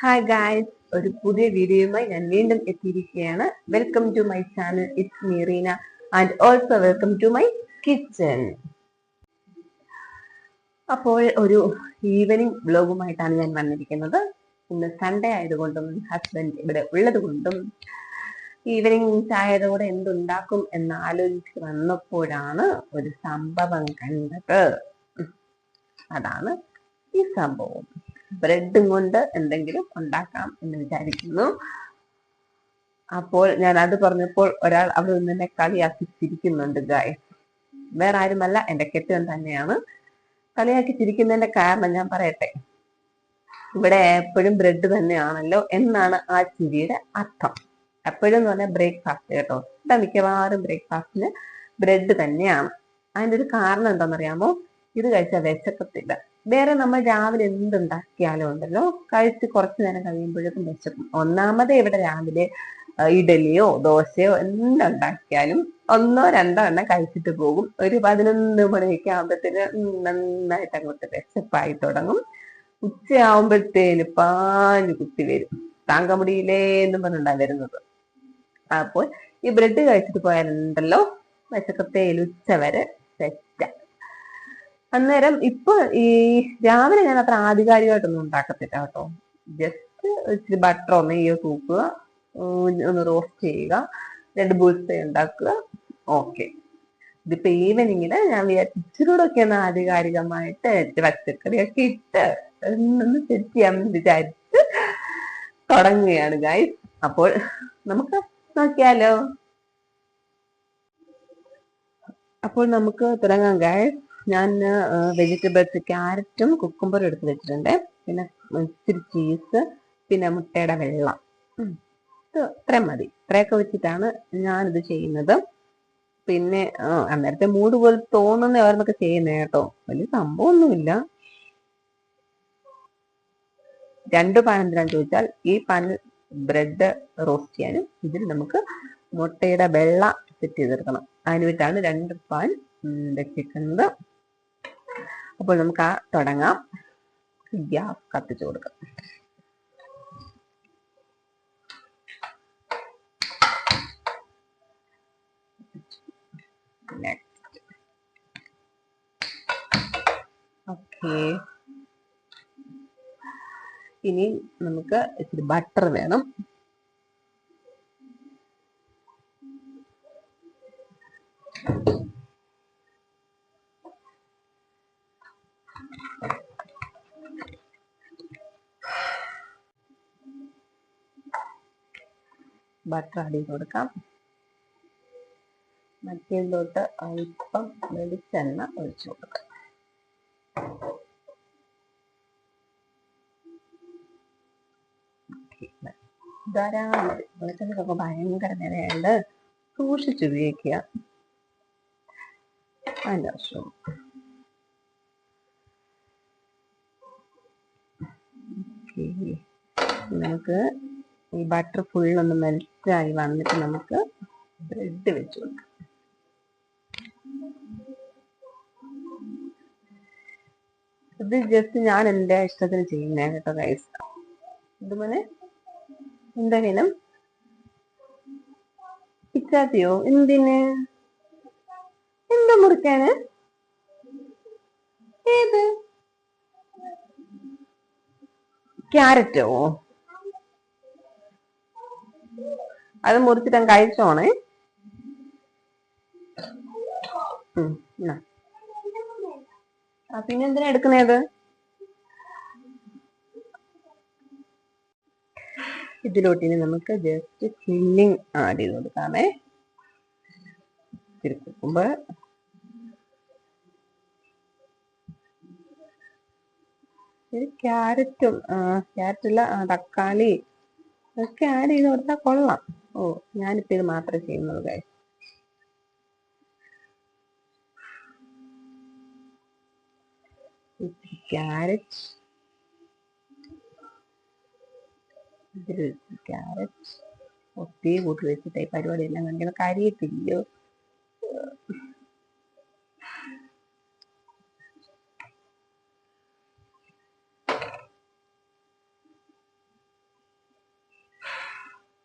Hi guys ഒരു പുതിയ വീഡിയോയുമായി ഞാൻ വീണ്ടും എത്തിയിരിക്കുകയാണ്. Welcome to my channel it's Meerina and also welcome to my kitchen അപ്പോൾ ഒരു ഈവനിങ് വ്ലോഗുമായിട്ടാണ് ഞാൻ വന്നിരിക്കുന്നത്. ഇന്ന് സൺഡേ ആയതുകൊണ്ടും ഹസ്ബൻഡ് ഇവിടെ ഉള്ളത് കൊണ്ടും ഈവനിങ് ചായതോടെ എന്തുണ്ടാക്കും എന്ന് ആലോചിച്ച് വന്നപ്പോഴാണ് ഒരു സംഭവം കണ്ടത്. അതാണ് ഈ സംഭവം. ബ്രെഡും കൊണ്ട് എന്തെങ്കിലും ഉണ്ടാക്കാം എന്ന് വിചാരിക്കുന്നു. അപ്പോൾ ഞാൻ അത് പറഞ്ഞപ്പോൾ ഒരാൾ അവിടെ നിന്ന് എന്നെ കളിയാക്കി ചിരിക്കുന്നുണ്ട് ഗായ് വേറെ ആരുമല്ല എന്റെ കെട്ടിയൻ തന്നെയാണ്. കളിയാക്കി ചിരിക്കുന്നതിന്റെ കാരണം ഞാൻ പറയട്ടെ. ഇവിടെ എപ്പോഴും ബ്രെഡ് തന്നെയാണല്ലോ എന്നാണ് ആ ചിരിയുടെ അർത്ഥം. എപ്പോഴും എന്ന് പറഞ്ഞാൽ ബ്രേക്ക്ഫാസ്റ്റ് കേട്ടോ. ഇവിടെ മിക്കവാറും ബ്രേക്ക്ഫാസ്റ്റിന് ബ്രെഡ് തന്നെയാണ്. അതിന്റെ ഒരു കാരണം എന്താണെന്നറിയാമോ? ഇത് കഴിച്ചാൽ വിശക്കത്തില്ല. വേറെ നമ്മൾ രാവിലെ എന്തുണ്ടാക്കിയാലും ഉണ്ടല്ലോ? കഴിച്ച് കുറച്ച് നേരം കഴിയുമ്പോഴേക്കും വിശക്കും ഒന്നാമത് ഇവിടെ രാവിലെ ഇഡലിയോ ദോശയോ എന്തുണ്ടാക്കിയാലും ഒന്നോ രണ്ടോ എണ്ണം കഴിച്ചിട്ട് പോകും. ഒരു പതിനൊന്ന് മണിയൊക്കെ ആകുമ്പോഴത്തേന് നന്നായിട്ട് അങ്ങോട്ട് വിശപ്പായി തുടങ്ങും. ഉച്ചയാവുമ്പോഴത്തേന് പാഞ്ഞു കുത്തി വരും. താങ്കമുടിയിലേ എന്നും പറഞ്ഞിട്ടാണ് വരുന്നത്. അപ്പോൾ ഈ ബ്രെഡ് കഴിച്ചിട്ട് പോയാലുണ്ടല്ലോ? വിശക്കത്തേൽ ഉച്ച വരെ അന്നേരം ഇപ്പൊ ഈ രാവിലെ ഞാൻ അത്ര ആധികാരികമായിട്ടൊന്നും ഉണ്ടാക്കത്തില്ല കേട്ടോ. ജസ്റ്റ് ഇച്ചിരി ബട്ടറോ നെയ്യോ തൂക്കുക ഉം, ഒന്ന് റോസ്റ്റ് ചെയ്യുക രണ്ട് ബുൾസൈ ഉണ്ടാക്കുക ഓക്കെ ഇതിപ്പോ ഈവനിങ്ങിൽ ഞാൻ വിചാരിച്ചു ഒക്കെ ഒന്ന് ആധികാരികമായിട്ട് പച്ചക്കറിയൊക്കെ ഇട്ട് ഒന്ന് സെറ്റ് ചെയ്യാമെന്ന് വിചാരിച്ച് തുടങ്ങുകയാണ് ഗൈസ് അപ്പോൾ നമുക്ക് നോക്കിയാലോ? അപ്പോൾ നമുക്ക് തുടങ്ങാം ഗൈസ് ഞാൻ വെജിറ്റബിൾസ് ക്യാരറ്റും കുക്കുംബറും എടുത്ത് വെച്ചിട്ടുണ്ട്. പിന്നെ ഇച്ചിരി ചീസ് പിന്നെ മുട്ടയുടെ വെള്ളം. ഇത് ഇത്രയും മതി. ഇത്രയൊക്കെ വെച്ചിട്ടാണ് ഞാനിത് ചെയ്യുന്നത്. പിന്നെ അന്നേരത്തെ മൂഡ് പോലെ തോന്നുന്ന ഓരോന്നൊക്കെ ചെയ്യുന്നത് കേട്ടോ. വലിയ സംഭവമൊന്നുമില്ല. രണ്ട് പാൻ എന്തിനാന്ന് ചോദിച്ചാൽ ഈ പാനിൽ ബ്രെഡ് റോസ്റ്റ് ചെയ്യാനും ഇതിൽ നമുക്ക് മുട്ടയുടെ വെള്ള സെറ്റ് ചെയ്തെടുക്കണം. അതിന് വേണ്ടിയിട്ടാണ് രണ്ട് പാൻ വെച്ചിരിക്കുന്നത്. അപ്പോൾ നമുക്ക് ആ തുടങ്ങാം. ഗ്യാസ് കത്തിച്ചു കൊടുക്കാം. ഓക്കെ ഇനി നമുക്ക് ഇച്ചിരി ബട്ടർ വേണം. ബട്ടർ ആഡ് ചെയ്ത് കൊടുക്കാം. മറ്റേതിലോട്ട് അല്പം വെളിച്ചെണ്ണ ഒഴിച്ചു കൊടുക്കാം. ധാരാളം മതി. വെളിച്ചെണ്ണയ്ക്കൊക്കെ ഭയങ്കര നിലയുണ്ട് സൂക്ഷിച്ച് ഉപയോഗിക്കുക. നമുക്ക് ഈ ബട്ടർ ഫുള്ളൊന്ന് മെൽറ്റായി വന്നിട്ട് നമുക്ക് ബ്രെഡ് വെച്ച് കൊടുക്കാം. ഇത് ജസ്റ്റ് ഞാൻ എന്റെ ഇഷ്ടത്തിന് ചെയ്യുന്നേ കേട്ടോ ഗൈസ് ഇതുപോലെ എന്തെങ്കിലും പിച്ചാത്തിയോ എന്തിന്? എന്താ മുറിക്കാന്? ഏത്? ക്യാരറ്റോ? അത് മുറിച്ചിട്ട് അങ്ങ് കഴിച്ചോണേ പിന്നെന്തിനാ എടുക്കുന്നേത് ഇതിലോട്ട് ഇനി നമുക്ക് ജസ്റ്റ് ഫില്ലിങ് ആഡ് ചെയ്ത് കൊടുക്കാമേ. തിരിക്കുമ്പോ ഒരു ക്യാരറ്റും ക്യാരറ്റില്ല തക്കാളി ഒക്കെ ആഡ് ചെയ്ത് കൊടുത്താൽ കൊള്ളാം. ഓ ഞാനിപ്പോ ഇത് മാത്രമേ ചെയ്യുന്നുള്ളൂ ഗൈസ് ക്യാരറ്റ് ഒത്തിരി കൂട്ടി വെച്ചിട്ട് പരിപാടി എല്ലാം കാണിക്കുന്ന കരിയത്തില്ലയോ?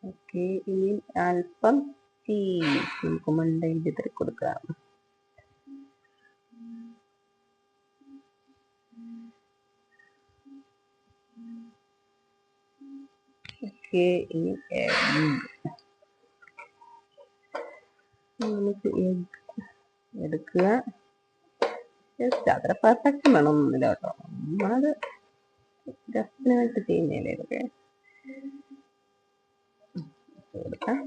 ഓക്കെ ഇനി അല്പം ചീസ് നമുക്ക് മണ്ടയിൽ വിതറി കൊടുക്കാം. ഓക്കെ ഇനി. നമുക്ക് egg എടുക്കുക. ജസ്റ്റ് അത്ര പെർഫെക്റ്റ് വേണമെന്നില്ല കേട്ടോ. നമ്മളത് ജസ്റ്റിനായിട്ട് ചെയ്യുന്നില്ലേ ഇതൊക്കെ. ഇട്ട് കൊടുക്കാം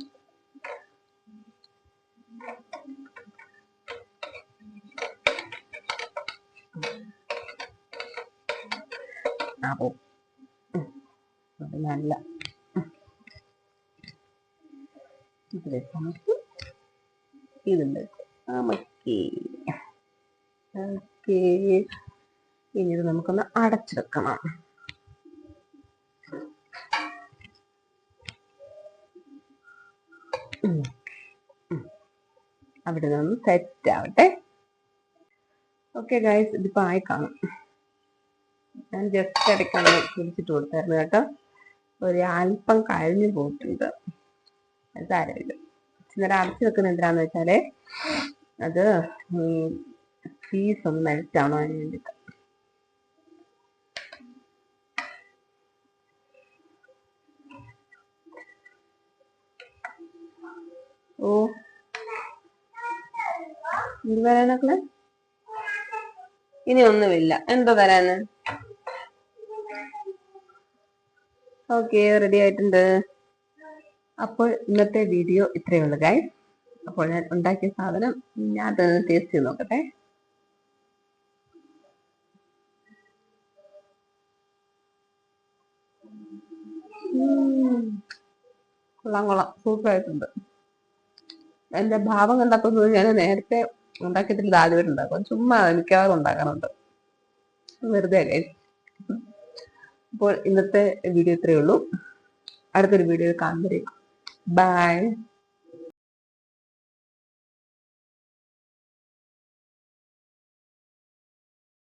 നല്ല ഇതുണ്ട് ഓക്കെ ഇനി ഇത് നമുക്കൊന്ന് അടച്ചെടുക്കണം അവിടെ നിന്ന് സെറ്റ് ആവട്ടെ ഓക്കെ ഗൈസ് ഇതിപ്പോ ആയി കാണും. ഞാൻ ജസ്റ്റ് ഇടയ്ക്കാണ് കുടിച്ചിട്ട് കൊടുത്തായിരുന്നു കേട്ടോ. ഒരു അല്പം കഴിഞ്ഞു പോയിട്ടുണ്ട്. സാരമില്ല ഇന്നലെ അടച്ചു വെക്കുന്ന എന്തിനാന്ന് വെച്ചാൽ അത് ചീസ് ഒന്ന് മെൽറ്റ് ആവണോ അതിന് വേണ്ടിയിട്ട് ഓ എന്ത് വരാനൊക്കെ ഇനി ഒന്നുമില്ല. എന്തോ വരാന്? ഓക്കെ റെഡി ആയിട്ടുണ്ട്. അപ്പോൾ ഇന്നത്തെ വീഡിയോ ഇത്രയേ ഉള്ളൂ ഗൈസ് അപ്പോൾ ഞാൻ ഉണ്ടാക്കിയ സാധനം ഞാൻ തന്നെ ടേസ്റ്റ് ചെയ്ത് നോക്കട്ടെ. കൊള്ളാം കൊള്ളാം. സൂപ്പർ ആയിട്ടുണ്ട്. എന്റെ ഭാവം കണ്ടപ്പോൾ തോന്നി ഞാൻ നേരത്തെ ഉണ്ടാക്കിയതിൽ ഇത് ആദ്യമായിട്ട് ഉണ്ടാക്കും ചുമ്മാ മിക്കവാറും ഉണ്ടാക്കാറുണ്ട്. വെറുതെ. അപ്പോൾ ഇന്നത്തെ വീഡിയോ ഇത്രയേ ഉള്ളൂ. അടുത്തൊരു വീഡിയോ കാണുമ്പോഴേക്കും ബൈ